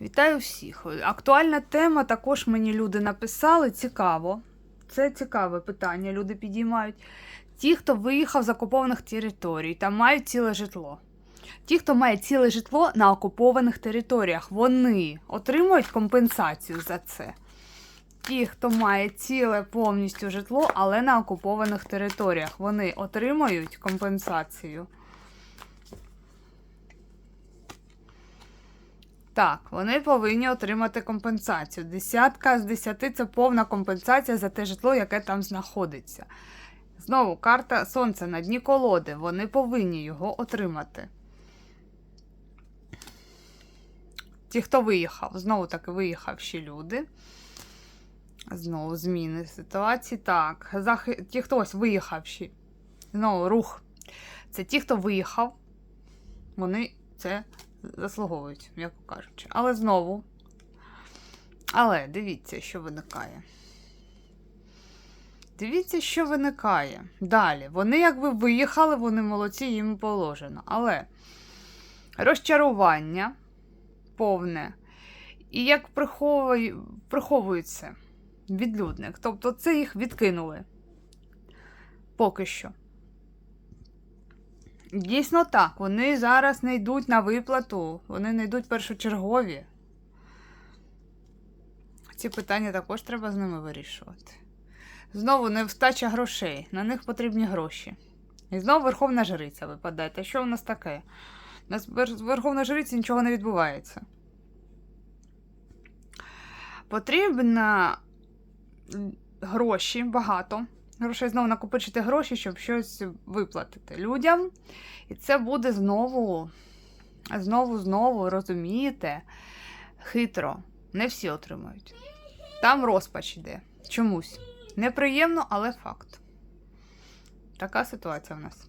Вітаю всіх. Актуальна тема також мені люди написали. Цікаво. Це цікаве питання. Люди підіймають. Ті, хто виїхав з окупованих територій та мають ціле житло. Ті, хто має ціле житло на окупованих територіях, вони отримують компенсацію за це. Ті, хто має ціле повністю житло, але на окупованих територіях, вони отримують компенсацію. Так, вони повинні отримати компенсацію. Десятка з десяти це повна компенсація за те житло, яке там знаходиться. Знову карта Сонця на дні колоди. Вони повинні його отримати. Ті, хто виїхав, знову таки виїхавші люди. Знову зміни ситуації. Так, захи... ті, хто ось виїхавші. Знову рух. Це ті, хто виїхав. Вони це заслуговують, м'яко кажучи. Але знову. Але дивіться, що виникає. Дивіться, що виникає. Далі. Вони, якби виїхали, вони молодці, їм положено. Але розчарування повне. І як приховує, приховується відлюдник. Тобто це їх відкинули. Поки що. Дійсно так, вони зараз не йдуть на виплату, вони не йдуть першочергові. Ці питання також треба з ними вирішувати. Знову невстача грошей, на них потрібні гроші. І знову Верховна Жриця випадає. Та що в нас таке? У нас вер- Верховна Жриця нічого не відбувається. Потрібно гроші багато. Грошей знову накопичити гроші, щоб щось виплатити людям. І це буде знову, знову, знову, розумієте, хитро. Не всі отримують. Там розпач іде. Чомусь. Неприємно, але факт. Така ситуація в нас.